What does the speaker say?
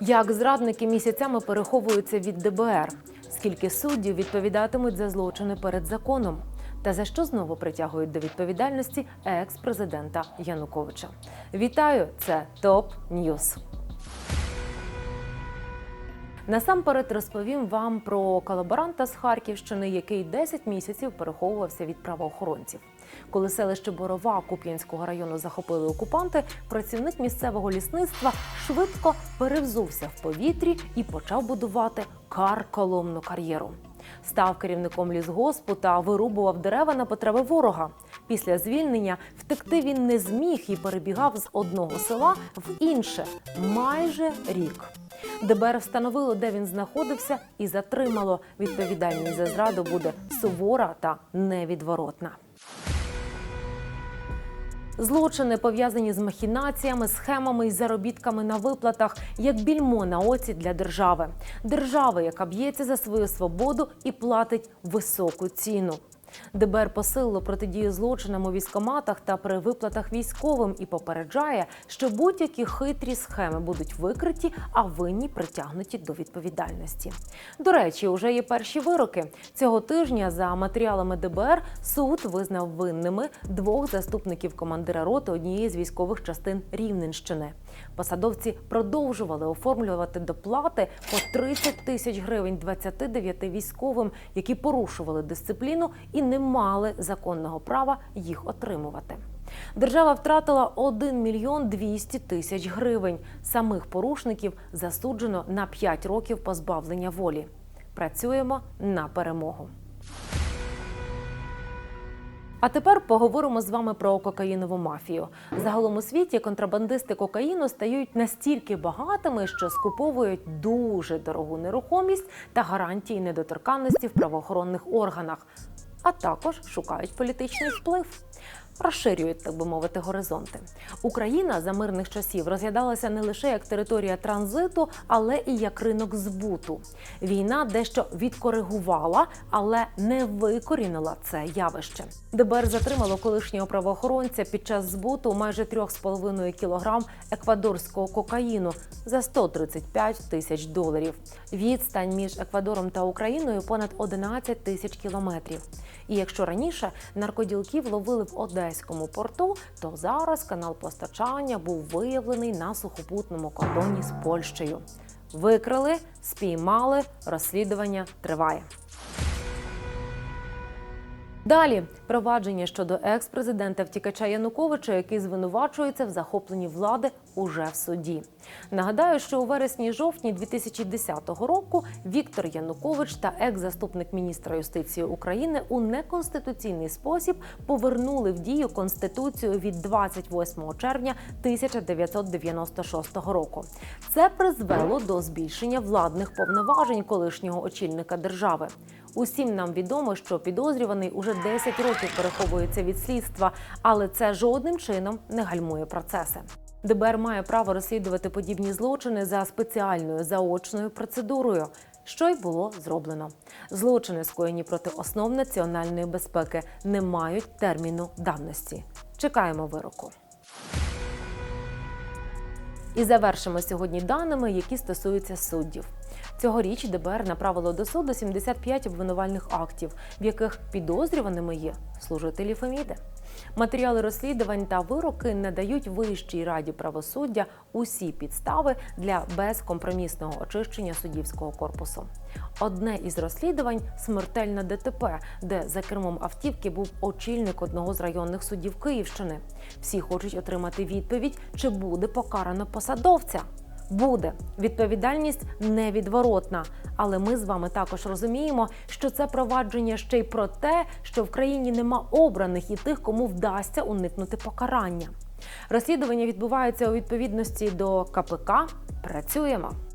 Як зрадники місяцями переховуються від ДБР? Скільки суддів відповідатимуть за злочини перед законом? Та за що знову притягують до відповідальності екс-президента Януковича? Вітаю! Це ТОП Ньюз. Насамперед розповім вам про колаборанта з Харківщини, який 10 місяців переховувався від правоохоронців. Коли селище Борова Куп'янського району захопили окупанти, працівник місцевого лісництва швидко перевзувся в повітрі і почав будувати карколомну кар'єру. Став керівником лісгоспу та вирубував дерева на потреби ворога. Після звільнення втекти він не зміг і перебігав з одного села в інше майже рік. ДБР встановило, де він знаходився, і затримало. Відповідальність за зраду буде сувора та невідворотна. Злочини пов'язані з махінаціями, схемами і заробітками на виплатах, як більмо на оці для держави. Держави, яка б'ється за свою свободу і платить високу ціну. ДБР посилило протидію злочинам у військоматах та при виплатах військовим і попереджає, що будь-які хитрі схеми будуть викриті, а винні притягнуті до відповідальності. До речі, уже є перші вироки цього тижня. За матеріалами ДБР суд визнав винними двох заступників командира роти однієї з військових частин Рівненщини. Посадовці продовжували оформлювати доплати по 30 тисяч гривень 29 військовим, які порушували дисципліну і не мали законного права їх отримувати. Держава втратила 1 мільйон 200 тисяч гривень. Самих порушників засуджено на 5 років позбавлення волі. Працюємо на перемогу. А тепер поговоримо з вами про кокаїнову мафію. Загалом у світі контрабандисти кокаїну стають настільки багатими, що скуповують дуже дорогу нерухомість та гарантії недоторканності в правоохоронних органах, а також шукають політичний вплив. Розширюють, так би мовити, горизонти. Україна за мирних часів розглядалася не лише як територія транзиту, але і як ринок збуту. Війна дещо відкоригувала, але не викорінила це явище. ДБР затримало колишнього правоохоронця під час збуту майже 3,5 кілограм еквадорського кокаїну за 135 тисяч доларів. Відстань між Еквадором та Україною понад 11 тисяч кілометрів. І якщо раніше наркоділків ловили в Одеському порту, то зараз канал постачання був виявлений на сухопутному кордоні з Польщею. Викрили, спіймали, розслідування триває. Далі провадження щодо екс-президента втікача Януковича, який звинувачується в захопленні влади уже в суді. Нагадаю, що у вересні-жовтні 2010 року Віктор Янукович та екс-заступник міністра юстиції України у неконституційний спосіб повернули в дію конституцію від 28 червня 1996 року. Це призвело до збільшення владних повноважень колишнього очільника держави. Усім нам відомо, що підозрюваний уже 10 років переховується від слідства, але це жодним чином не гальмує процеси. ДБР має право розслідувати подібні злочини за спеціальною заочною процедурою. Що й було зроблено. Злочини, скоєні проти основ національної безпеки, не мають терміну давності. Чекаємо вироку. І завершимо сьогодні даними, які стосуються суддів. Цьогоріч ДБР направило до суду 75 обвинувальних актів, в яких підозрюваними є служителі Феміди. Матеріали розслідувань та вироки надають Вищій раді правосуддя усі підстави для безкомпромісного очищення суддівського корпусу. Одне із розслідувань смертельне ДТП, де за кермом автівки був очільник одного з районних судів Київщини. Всі хочуть отримати відповідь, чи буде покарано посадовця. Буде відповідальність невідворотна, але ми з вами також розуміємо, що це провадження ще й про те, що в країні нема обраних і тих, кому вдасться уникнути покарання. Розслідування відбувається у відповідності до КПК. Працюємо.